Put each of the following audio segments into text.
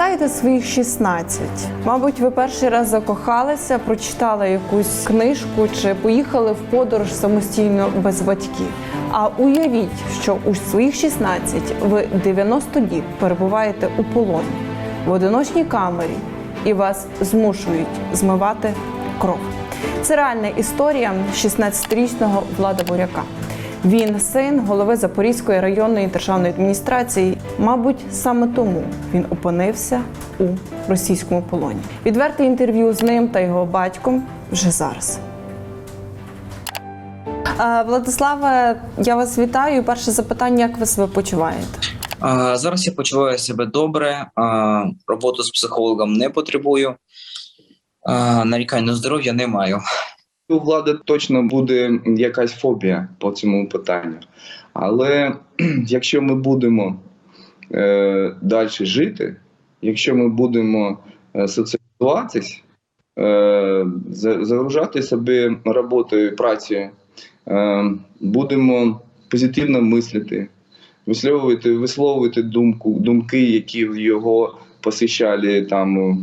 Пам'ятаєте своїх 16? Мабуть, ви перший раз закохалися, прочитали якусь книжку чи поїхали в подорож самостійно без батьків. А уявіть, що у своїх 16 ви 90 діб перебуваєте у полоні в одиночній камері і вас змушують змивати кров. Це реальна історія 16-річного Влада Буряка. Він син голови Запорізької районної державної адміністрації. Мабуть, саме тому він опинився у російському полоні. Відверте інтерв'ю з ним та його батьком вже зараз. Владиславе, я вас вітаю. Перше запитання: як ви себе почуваєте? Зараз я почуваю себе добре. Роботу з психологом не потребую. Нарікань на здоров'я не маю. У влади точно буде якась фобія по цьому питанню. Але якщо ми будемо е, далі жити, якщо ми будемо е, соціалізуватись, е, загружати себе роботою, працею, е, будемо позитивно мислити, висловлювати, висловлювати думку, думки, які в його посищали там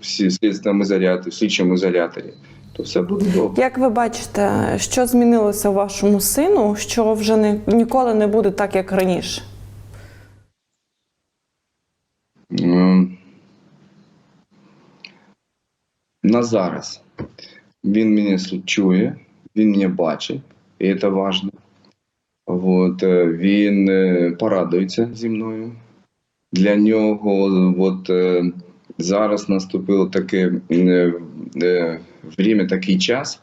всі слідственному ізоляторі, в слідчому ізоляторі, то все буде добре. Як ви бачите, що змінилося у вашому сину, що вже не, ніколи не буде так, як раніше? Ем, На зараз він мене чує, він мене бачить, і це важливо. От, е, він е, порадується зі мною. Для нього от, е, зараз наступило таке е, е, время, такий час,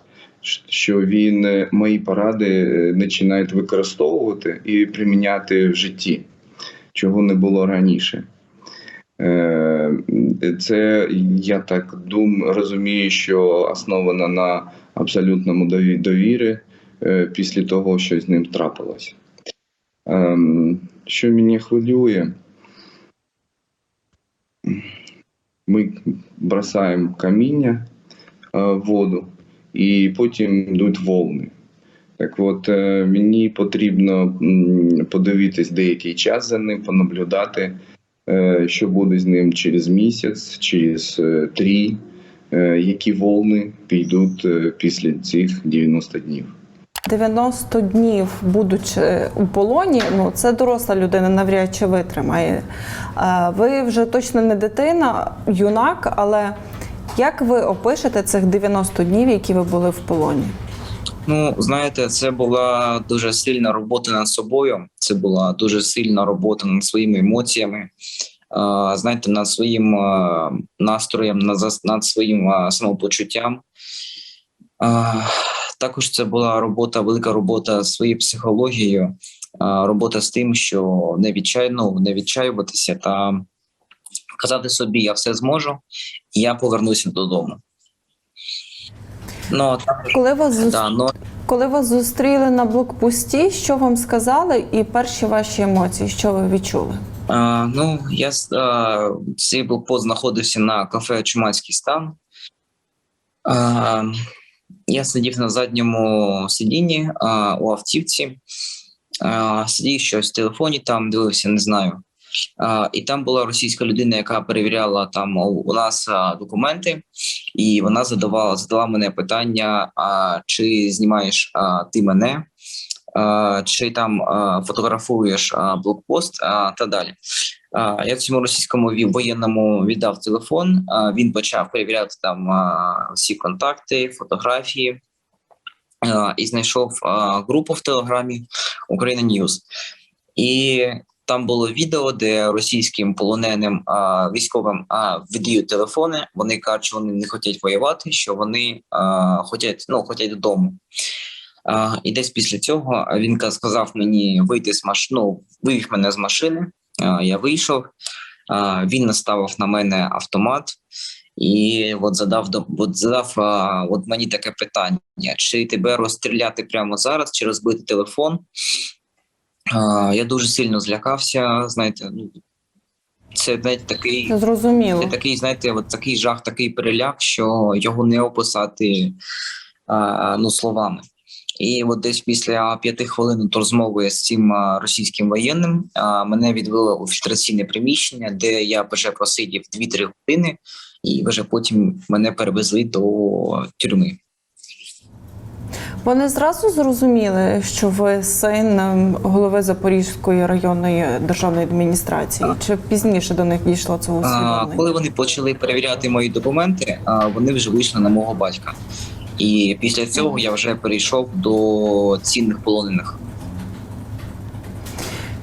що він е, мої поради починає використовувати і приміняти в житті, чого не було раніше. Це я так дум, розумію, що основано на абсолютному дові- довірі після того, що з ним трапилось. Ем, Що мене хвилює, ми бросаємо каміння в воду, і потім йдуть волни. Так от е, мені потрібно подивитись деякий час за ним, понаблюдати, е, що буде з ним через місяць, через три, які волни підуть після цих 90 днів. 90 днів, будучи у полоні, ну це доросла людина навряд чи витримає. Е, Ви вже точно не дитина, юнак, але як ви опишете цих 90 днів, які ви були в полоні? Ну, знаєте, це була дуже сильна робота над собою. Це була дуже сильна робота над своїми емоціями. Знаєте, над своїм настроєм, над зас- над своїм самопочуттям. Також це була робота, велика робота з своєю психологією, робота з тим, що не відчайно, не відчаюватися та казати собі, я все зможу, і я повернуся додому. Ну, також, Коли вас, зус- да, ну, коли вас зустріли на блокпості, що вам сказали, і перші ваші емоції, що ви відчули? А, ну, я а, цей блокпост знаходився на кафе Чумацький стан. А, я сидів на задньому сидінні а, у автівці, а, сидів щось в телефоні, там дивився, не знаю. А, і там була російська людина, яка перевіряла там у, нас а, документи, і вона задавала задала мене питання: а, чи знімаєш а, ти мене? а, чи там а, фотографуєш а, блокпост а, та далі. Я цьому російському воєнному віддав телефон. Він почав перевіряти там всі контакти, фотографії і знайшов групу в Телеграмі Україна Ньюз. І там було відео, де російським полоненим військовим а, видають телефони. Вони кажуть, що вони не хочуть воювати, що вони хочуть, ну, хочуть додому. І десь після цього він сказав мені вийти з машини, ну, вивів мене з машини. Я вийшов. Він наставив на мене автомат і от задав от задав от мені таке питання: чи тебе розстріляти прямо зараз, чи розбити телефон? Я дуже сильно злякався. Знаєте, ну це знаєте, такий. Зрозуміло. Це такий, знаєте, от такий жах, такий переляк, що його не описати а, ну, словами. І от десь після п'яти хвилин розмови з цим російським воєнним мене відвели у фільтраційне приміщення, де я вже просидів 2-3 години, і вже потім мене перевезли до тюрми. Вони зразу зрозуміли, що ви син ем, голови Запорізької районної державної адміністрації, чи пізніше до них дійшло А, усвідомлення? коли вони почали перевіряти мої документи, вони вже вийшли на мого батька. І після цього я вже перейшов до цінних полонених.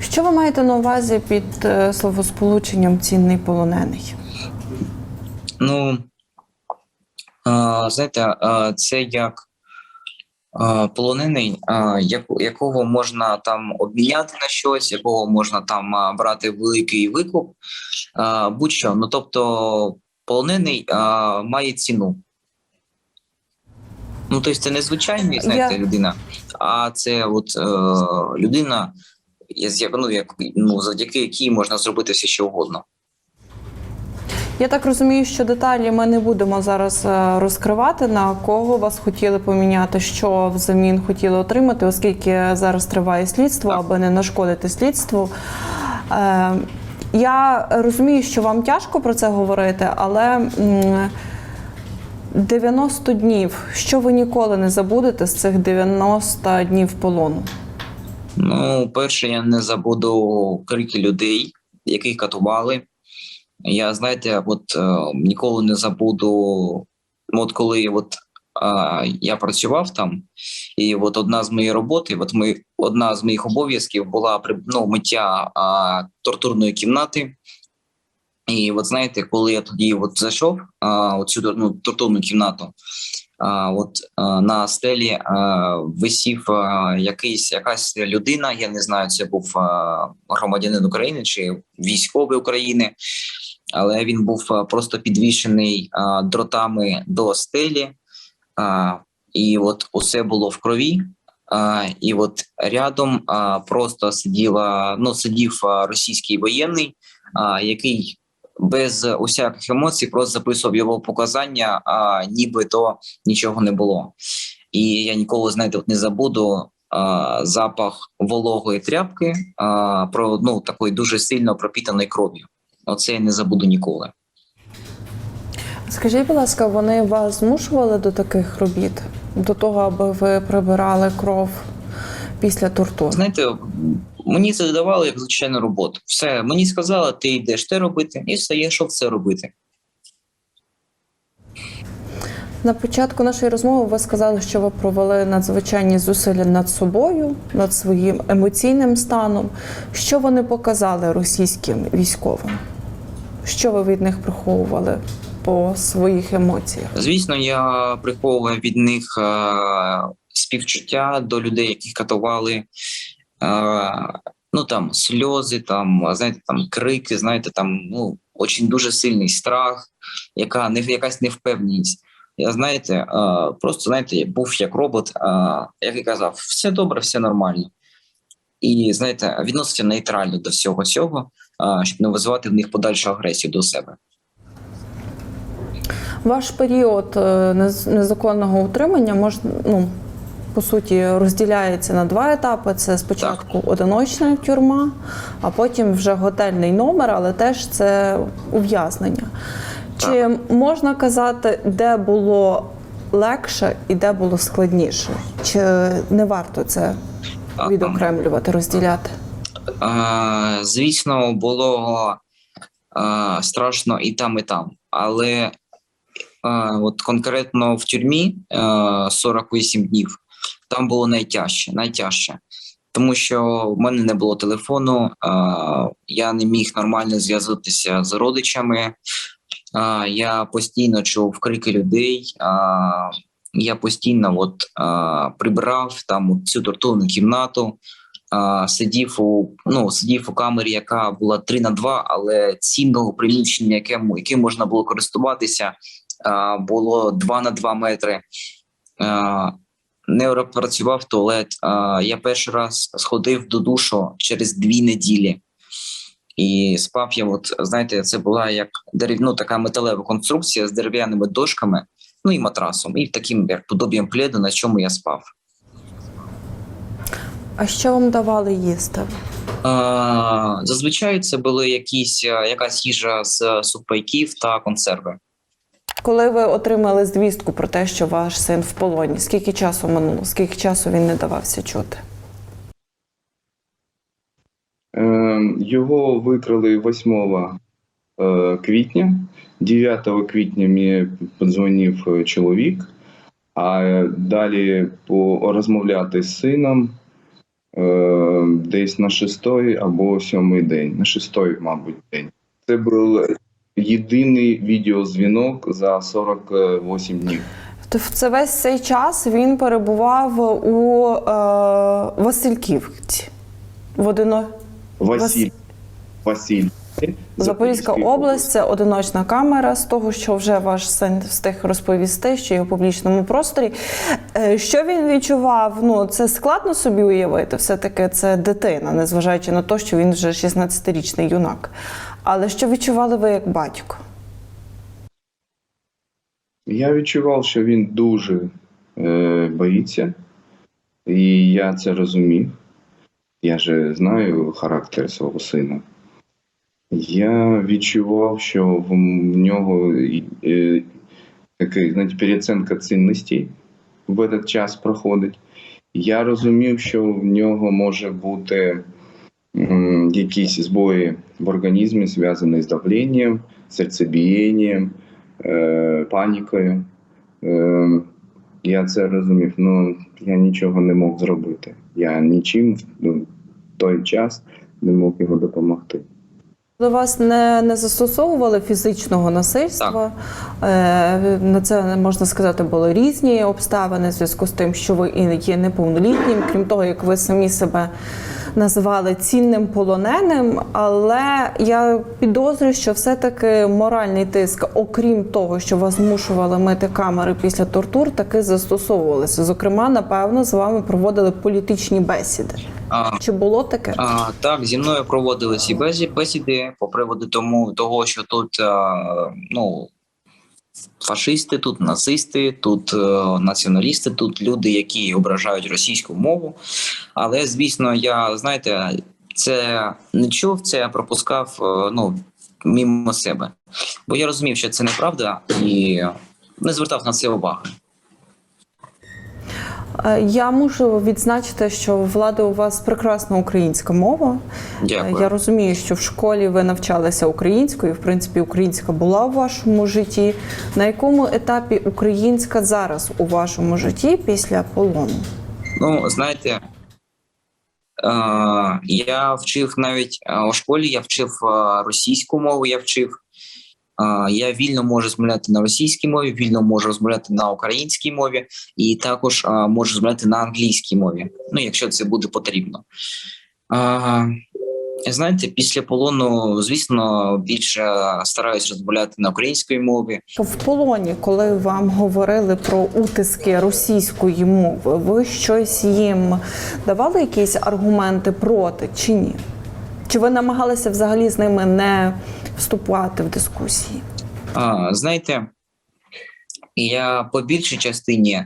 Що ви маєте на увазі під е, словосполученням цінний полонений? Ну знаєте, це як полонений, якого можна там обміняти на щось, якого можна там брати великий викуп, будь-що. Ну тобто, полонений має ціну. Ну, тобто, це не звичайний, знаєте, Я- людина, а це от е, людина, я- ну, як, ну, завдяки якій можна зробити все, що угодно. Я так розумію, що деталі ми не будемо зараз е, розкривати, на кого вас хотіли поміняти, що взамін хотіли отримати, оскільки зараз триває слідство, Так. аби не нашкодити слідству. Е, Я розумію, що вам тяжко про це говорити, але 90 днів, що ви ніколи не забудете з цих 90 днів полону? Ну, перше, я не забуду крики людей, яких катували. Я знаєте, от е, ніколи не забуду, от коли от, е, я працював там, і от одна з моєї роботи, от ми, одна з моїх обов'язків була ну, миття е, тортурної кімнати. І от знаєте, коли я тоді от зайшов а, цю ну, тортурну кімнату, а, от а, на стелі а, висів а, якийсь якась людина. Я не знаю, це був а, громадянин України чи військовий України, але він був а, просто підвішений а, дротами до стелі, а, і от усе було в крові. А, і от рядом а, просто сиділа, ну сидів а, російський воєнний, а, який без усяких емоцій просто записував його показання, а нібито нічого не було. І я ніколи, знаєте, не забуду а, запах вологої тряпки, а, про ну такої дуже сильно пропітаної кров'ю. Оце я не забуду ніколи. Скажіть, будь ласка, вони вас змушували до таких робіт, до того, аби ви прибирали кров після тортур? Знаєте, мені це давали як звичайну роботу. Все, мені сказали, ти йдеш те робити, і все, я йшов це робити. На початку нашої розмови ви сказали, що ви провели надзвичайні зусилля над собою, над своїм емоційним станом. Що вони показали російським військовим? Що ви від них приховували по своїх емоціях? Звісно, я приховував від них е, співчуття до людей, яких катували. Ну там сльози, там знаєте, там крики, знаєте, там ну очень дуже сильний страх, яка не якась невпевненість. Я знаєте, просто знаєте, був як робот, е, який казав, все добре, все нормально. І знаєте, відносився нейтрально до всього цього, щоб не визивати в них подальшу агресію до себе. Ваш період е, незаконного утримання можна, ну, по суті, розділяється на два етапи: це спочатку одиночна тюрма, а потім вже готельний номер, але теж це ув'язнення. Чи можна казати, де було легше і де було складніше? Чи не варто це відокремлювати, розділяти? Е, звісно, було е, страшно і там, і там. Але е, от конкретно в тюрмі е, 48 днів там було найтяжче, найтяжче. Тому що в мене не було телефону, я не міг нормально зв'язатися з родичами. Я постійно чув крики людей. Я постійно от, прибирав там цю тортурну кімнату сидів у ну сидів у камері, яка була 3 на 2, але цінного приміщення, яким, яким можна було користуватися, було 2 на 2 метри. Не працював туалет. А, я перший раз сходив до душу через дві неділі. І спав я, от знаєте, це була як дерев... ну, така металева конструкція з дерев'яними дошками, ну і матрасом, і таким як подобієм пледу, на чому я спав. А що вам давали їсти? А, зазвичай це були якісь якась їжа з сухпайків та консерви. Коли ви отримали звістку про те, що ваш син в полоні, скільки часу минуло? Скільки часу він не давався чути? Е, Його викрали 8 е, квітня. 9 квітня мені подзвонив е, чоловік, а е, далі по розмовляти з сином десь на шостий або сьомий день. На шостий, мабуть, день. Це був єдиний відеозвінок за 48 днів. Тобто це весь цей час він перебував у е, Васильківці. В одино... Василь. Василь. Запорізька область це одиночна камера з того, що вже ваш син встиг розповісти, що є у публічному просторі. Е, Що він відчував? Ну це складно собі уявити. Все таки це дитина, незважаючи на те, що він вже 16-річний юнак. Але що відчували ви як батько? Я відчував, що він дуже е, боїться, і я це розумів. Я же знаю характер свого сина. Я відчував, що в нього е, знаєте, переоцінка цінностей в этот час проходить. Я розумів, що в нього може бути якісь збої в організмі, зв'язані з давленням, серцебієнням, е, панікою. Е, я це розумів, але я нічого не мог зробити. Я нічим в ну, той час не мог його допомогти. До вас не, не застосовували фізичного насильства. Е, на це можна сказати були різні обставини в зв'язку з тим, що ви є неповнолітнім, крім того, як ви самі себе називали цінним полоненим. Але я підозрюю, що все-таки моральний тиск, окрім того, що вас змушували мити камери після тортур, таки застосовувалися. Зокрема, напевно, з вами проводили політичні бесіди. А, Чи було таке? а, так, зі мною проводили ці бесі- бесіди по приводу тому, того, що тут а, ну, фашисти, тут нацисти, тут е, націоналісти, тут люди, які ображають російську мову. Але, звісно, я знаєте, це не чув, це пропускав е, ну, мімо себе. Бо я розумів, що це неправда і не звертав на це уваги. Е, Я мушу відзначити, що в влади у вас прекрасна українська мова. Дякую. Е, Я розумію, що в школі ви навчалися українською. В принципі, українська була у вашому житті. На якому етапі українська зараз у вашому житті після полону? Ну, знаєте, е, я вчив навіть у школі, я вчив російську мову, я вчив. Я вільно можу розмовляти на російській мові, вільно можу розмовляти на українській мові, і також можу розмовляти на англійській мові, ну, якщо це буде потрібно. Знаєте, після полону, звісно, більше стараюсь розмовляти на українській мові. В полоні, коли вам говорили про утиски російської мови, ви щось їм давали якісь аргументи проти чи ні? Чи ви намагалися взагалі з ними не вступати в дискусії? А, знаєте, я по більшій частині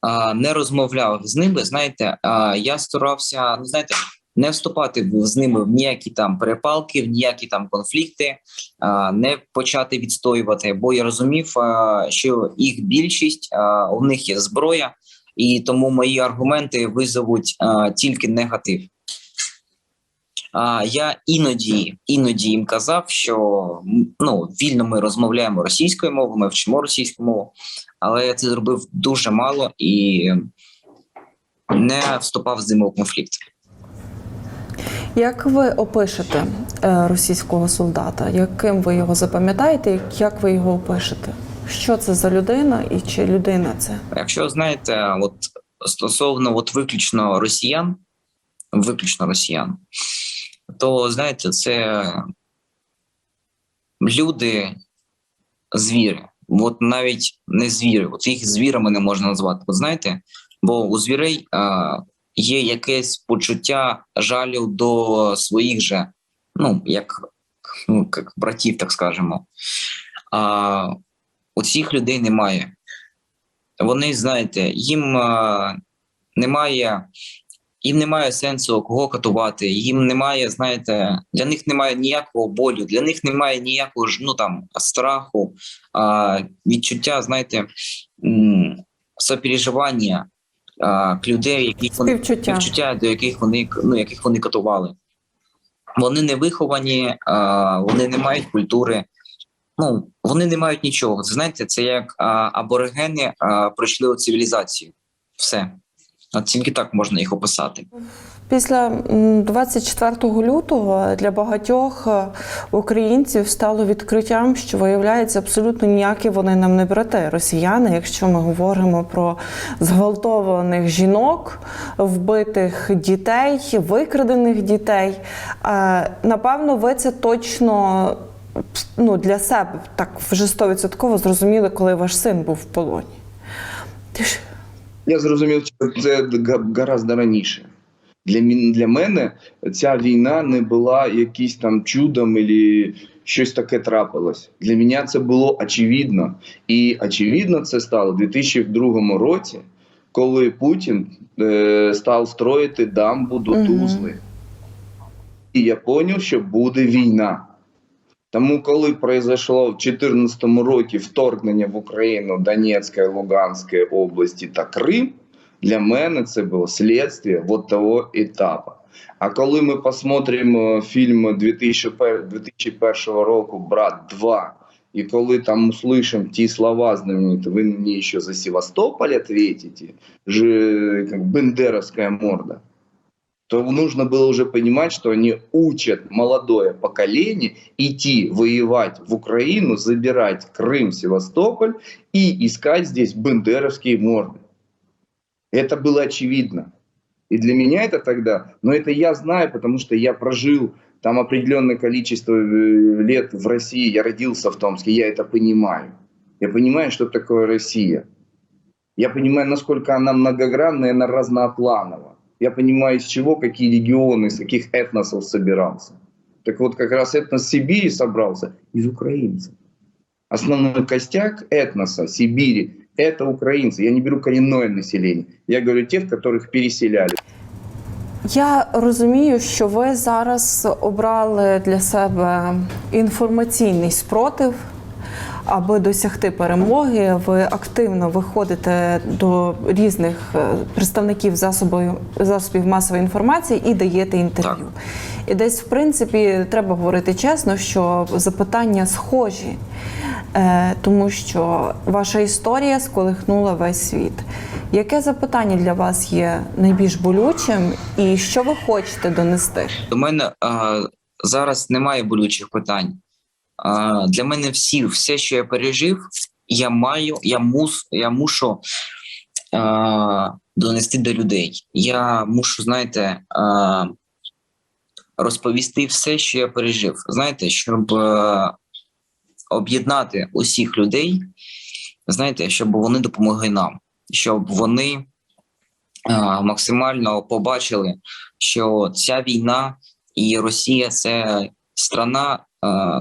а, не розмовляв з ними. Знаєте, а, я старався, ну знаєте, не вступати в- з ними в ніякі там перепалки, в ніякі там конфлікти, а, не почати відстоювати, бо я розумів, а, що їх більшість а, у них є зброя, і тому мої аргументи визовуть а, тільки негатив. А я іноді іноді їм казав, що ну вільно ми розмовляємо російською мовою, ми вчимо російську мову, але я це зробив дуже мало і не вступав з ними у конфлікт. Як ви опишете е, російського солдата? Яким ви його запам'ятаєте? Як ви його опишете? Що це за людина і чи людина це? Якщо знаєте, от стосовно от виключно росіян, виключно росіян, то знаєте, це люди звіри. От навіть не звіри, от їх звірами не можна назвати. От знаєте, бо у звірей а, є якесь почуття жалю до своїх же, ну як, ну, як братів, так скажемо. А у цих людей немає вони знаєте, їм е, немає їм немає сенсу кого катувати, їм немає, знаєте, для них немає ніякого болю, для них немає ніякого ж ну там страху, а, відчуття, знаєте, сопереживання а, к людей, яких вони співчуття, до яких вони ну, яких вони катували. Вони не виховані, а, вони не мають культури. Ну, вони не мають нічого. Це знаєте, це як а, аборигени а, пройшли у цивілізацію. Все. От тільки так можна їх описати. Після м, 24 лютого для багатьох е, українців стало відкриттям, що виявляється абсолютно ніякі вони нам не брати. Росіяни, якщо ми говоримо про зґвалтованих жінок, вбитих дітей, викрадених дітей. Е, Напевно, ви це точно ну, для себе так вже стовідсотково зрозуміли, коли ваш син був в полоні. Я зрозумів, що це га- гораздо раніше. Для, для мене ця війна не була якимось там чудом або щось таке трапилось. Для мене це було очевидно. І очевидно це стало у 2002 році, коли Путін е, став строїти дамбу до. Тузли. І я зрозумів, що буде війна. Тому, коли пройшло в 2014 році вторгнення в Україну Донецької, Луганської області та Крим, для мене це було слідство вот того етапу. А коли ми посмотримо фільм 2001 2001 року Брат 2, і коли там услышим ті слова знамениті, ви мені ще за Севастополь ответите, бендеровская морда, то нужно было уже понимать, что они учат молодое поколение идти воевать в Украину, забирать Крым, Севастополь и искать здесь бендеровские морды. Это было очевидно. И для меня это тогда, но это я знаю, потому что я прожил там определенное количество э, лет в России, я родился в Томске, я это понимаю. Я понимаю, что такое Россия. Я понимаю, насколько она многогранная, она разнопланова Я понимаю, из чего, какие регионы, из каких этносов собирался. Так вот, как раз этнос Сибири собрался из украинцев. Основной костяк этноса Сибири – это украинцы. Я не беру коренное население. Я говорю тех, которых переселяли. Я розумію, що ви зараз обрали для себе інформаційний спротив, аби досягти перемоги. Ви активно виходите до різних е, представників засобів, засобів масової інформації і даєте інтерв'ю. І десь, в принципі, треба говорити чесно, що запитання схожі, е, тому що ваша історія сколихнула весь світ. Яке запитання для вас є найбільш болючим, і що ви хочете донести? До мене а, зараз немає болючих питань. Для мене всі, все, що я пережив, я маю, я мус, я мушу донести до людей. Я мушу, знаєте, розповісти все, що я пережив. Знаєте, щоб об'єднати усіх людей, знаєте, щоб вони допомогли нам, щоб вони максимально побачили, що ця війна і Росія це страна,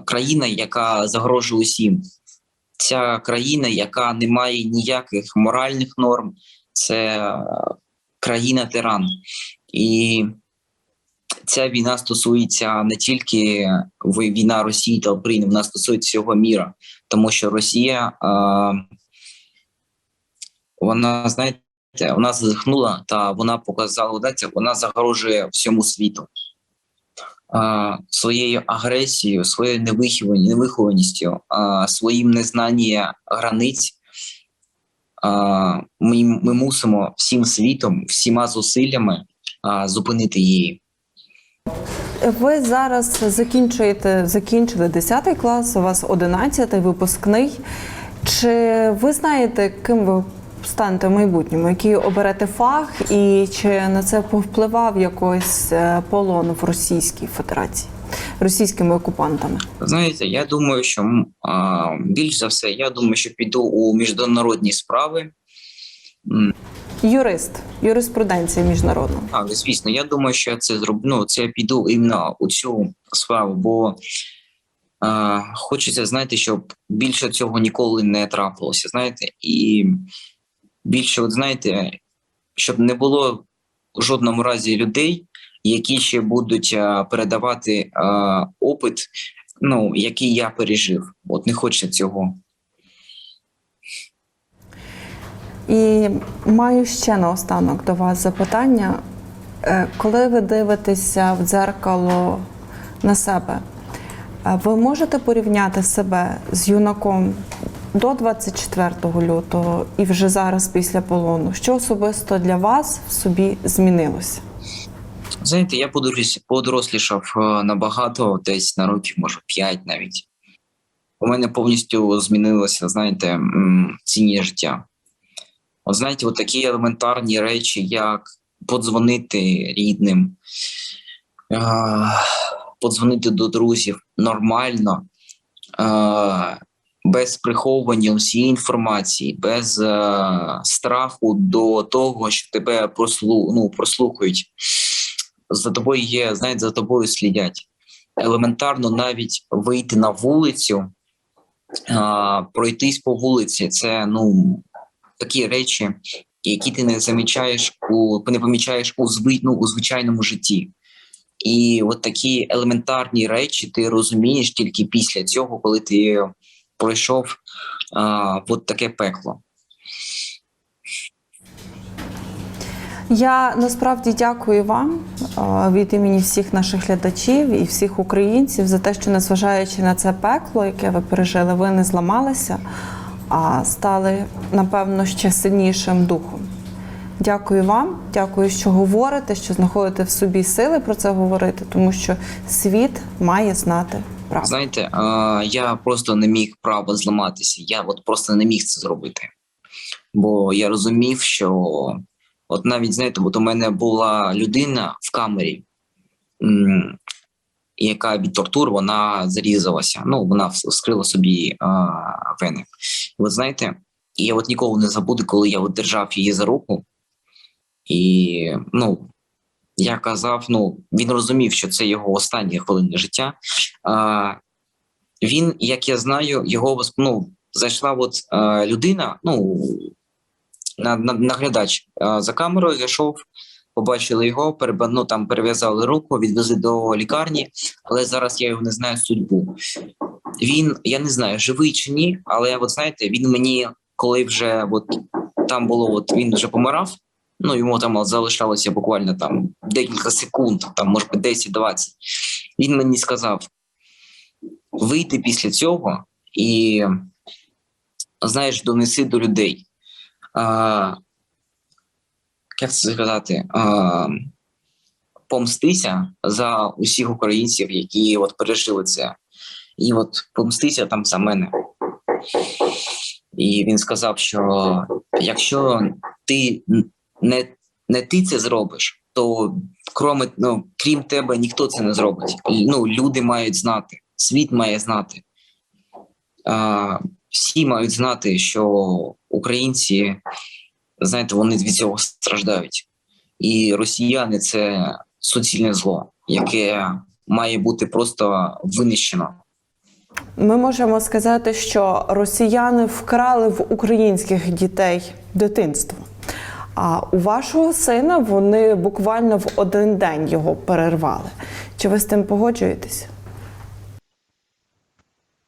країна, яка загрожує усім. Ця країна, яка не має ніяких моральних норм, це е, країна тиран. І ця війна стосується не тільки війна Росії та України, вона стосується всього міра, тому що Росія е, вона, знаєте, вона зазихнула та вона показала, вона загрожує всьому світу своєю агресією, своєю невиховані- невихованістю, своїм незнанням границь. Ми, ми мусимо всім світом, всіма зусиллями зупинити її. Ви зараз закінчуєте, закінчили 10 клас, у вас 11 випускний. Чи ви знаєте, ким ви станете в майбутньому, який оберете фах, і чи на це повпливав якось е, полон в Російській Федерації російськими окупантами? Знаєте, я думаю, що а, більш за все, я думаю, що піду у міжнародні справи. Юрист, юриспруденція міжнародна. Так, звісно, я думаю, що я це зроблю. Ну, це я піду іменно у цю справу, бо е, хочеться, знаєте, щоб більше цього ніколи не трапилося. Знаєте, і більше, от знаєте, щоб не було в жодному разі людей, які ще будуть а, передавати а, опит, ну, який я пережив. От не хочеться цього. І маю ще наостанок до вас запитання. Е, Коли ви дивитеся в дзеркало на себе, е, ви можете порівняти себе з юнаком до 24 лютого і вже зараз після полону? Що особисто для вас в собі змінилося? Знаєте, я подорослі- подорослішав е, набагато, десь на років, може, 5 навіть. У мене повністю змінилося, знаєте, цінність життя. От знаєте, от такі елементарні речі, як подзвонити рідним, е, подзвонити до друзів нормально, е, без приховування усієї інформації, без е, страху до того, що тебе прослу, ну, прослухають за тобою є, знаєте, за тобою слідять. Елементарно навіть вийти на вулицю, а, пройтись по вулиці це ну такі речі, які ти не замічаєш у не помічаєш у зви, ну, у звичайному житті. І от такі елементарні речі ти розумієш тільки після цього, коли ти пройшов а, от таке пекло. Я насправді дякую вам від імені всіх наших глядачів і всіх українців за те, що незважаючи на це пекло, яке ви пережили, ви не зламалися, а стали напевно ще сильнішим духом. Дякую вам, дякую, що говорите, що знаходите в собі сили про це говорити, тому що світ має знати правду. Знаєте, я просто не міг право зламатися. Я от просто не міг це зробити. Бо я розумів, що от навіть знаєте, от у мене була людина в камері, яка від тортур вона зарізалася. Ну, вона вс- вскрила собі вени. От знаєте, і я от ніколи не забуду, коли я от держав її за руку, і ну. Я казав, ну він розумів, що це його останні хвилини життя. А, він, як я знаю, його ну, зайшла от а, людина, ну на, на, наглядач а, за камерою зайшов, побачили його, переба, ну, там перев'язали руку, відвезли до лікарні, але зараз я його не знаю судьбу. Він, я не знаю, живий чи ні, але от знаєте, він мені, коли вже от там було, от він вже помирав. Ну, йому там залишалося буквально там декілька секунд, там може 10-20. Він мені сказав: вийти після цього і, знаєш, донеси до людей. А, як це сказати? А, помстися за усіх українців, які от пережили це. І от помстися там за мене. І він сказав, що якщо ти не, не ти це зробиш, то кроме, ну, крім тебе ніхто це не зробить. Ну, люди мають знати, світ має знати. А, всі мають знати, що українці, знаєте, вони від цього страждають. І росіяни це суцільне зло, яке має бути просто винищено. Ми можемо сказати, що росіяни вкрали в українських дітей дитинство. А у вашого сина вони буквально в один день його перервали. Чи ви з тим погоджуєтесь?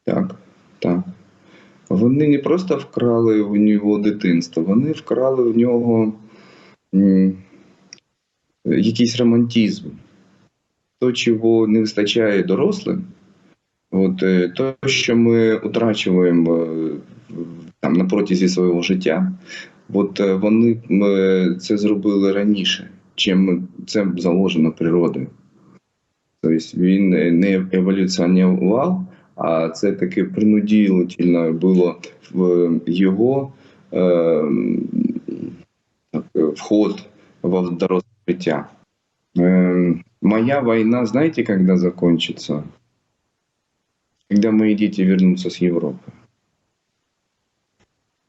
Так, так. Вони не просто вкрали у нього дитинство, вони вкрали у нього якийсь романтизм. То, чого не вистачає дорослим, от, е, то, що ми утрачуємо е, там, на протязі свого життя, от е, вони е, це зробили раніше, чим це заложено природою. Тобто він не еволюціонував, а це таки принудительно було в його е, вход в доросле життя. Е, моя война, знаете, когда закончится? Когда мои дети вернутся с Европы.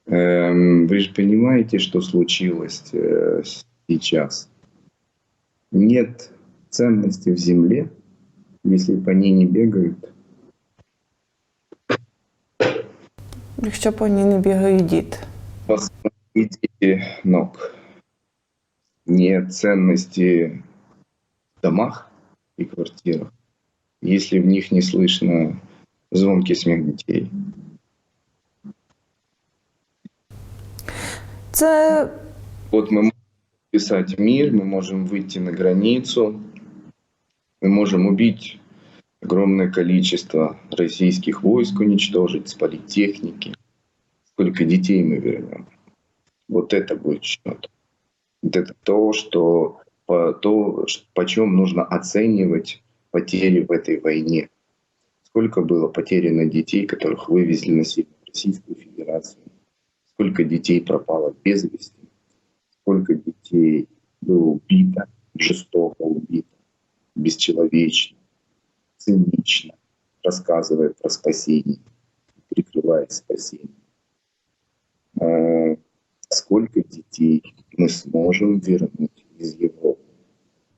Эм, Вы же понимаете, что случилось э, сейчас? Нет ценности в земле, если по ней не бегают. Якщо по ній не бігають діти. Посмотрите ног. нет ценности в домах и квартирах, если в них не слышно звонкий смех детей. Це Вот мы можем писать мир, мы можем выйти на границу, мы можем убить огромное количество российских войск, уничтожить, спалить техники. Сколько детей мы вернем? Вот это будет. Вот это то, что по, то, почем нужно оценивать потери в этой войне. Сколько было потеряно детей, которых вывезли в Российскую Федерацию? Сколько детей пропало без вести? сколько детей было убито, жестоко убито, бесчеловечно, цинично, рассказывая про спасение, прикрывая спасение. Сколько детей мы сможем вернуть из Европы?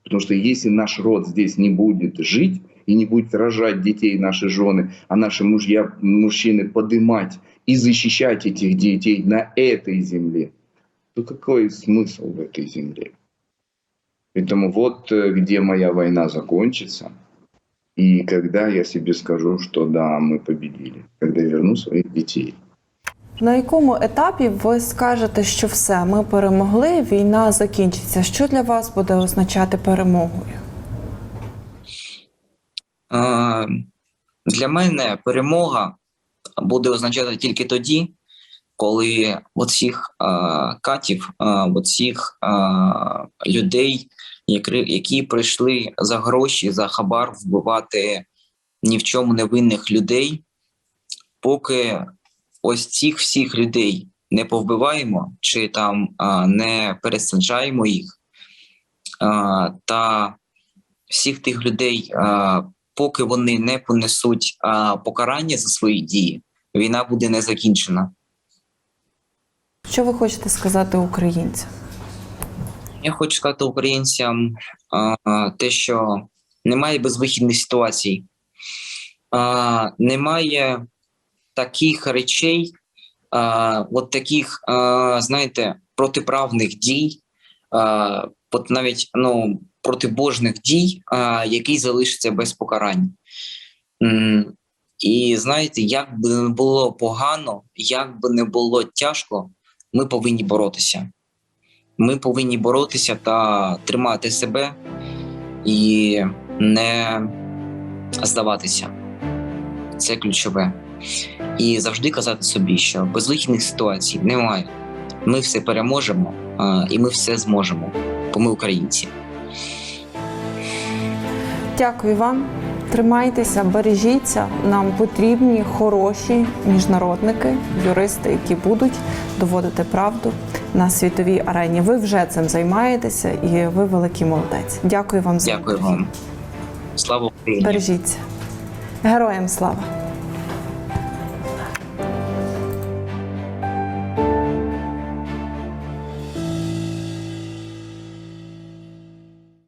Потому что если наш род здесь не будет жить и не будет рожать детей наши жены, а наши мужья, мужчины подымать и защищать этих детей на этой земле, то какой смысл в этой земле? Поэтому вот э, где моя война закончится, и когда я себе скажу, что да, мы победили, когда верну своих детей. на якому етапі ви скажете, що все, ми перемогли, війна закінчиться? Що для вас буде означати перемогою? Е, Для мене перемога буде означати тільки тоді, коли оцих е, катів, е, оцих людей, які, прийшли за гроші, за хабар вбивати ні в чому невинних людей, поки ось цих всіх людей не повбиваємо чи там е, не пересаджаємо їх, е, та всіх тих людей, е, поки вони не понесуть е, покарання за свої дії, війна буде не закінчена. Що ви хочете сказати українцям? Я хочу сказати українцям е, те, що немає безвихідних ситуацій, е, немає таких речей, е, от таких, е, знаєте, протиправних дій, е, от навіть ну, протибожних дій, які залишаться без покарань. І знаєте, як би не було погано, як би не було тяжко, ми повинні боротися. Ми повинні боротися та тримати себе і не здаватися. Це ключове. І завжди казати собі, що безвихідних ситуацій немає. Ми все переможемо і ми все зможемо, бо ми українці. Дякую вам. Тримайтеся, бережіться. Нам потрібні хороші міжнародники, юристи, які будуть доводити правду на світовій арені. Ви вже цим займаєтеся, і ви великий молодець. Дякую вам за Дякую вам. Слава Україні! Бережіться. Героям слава!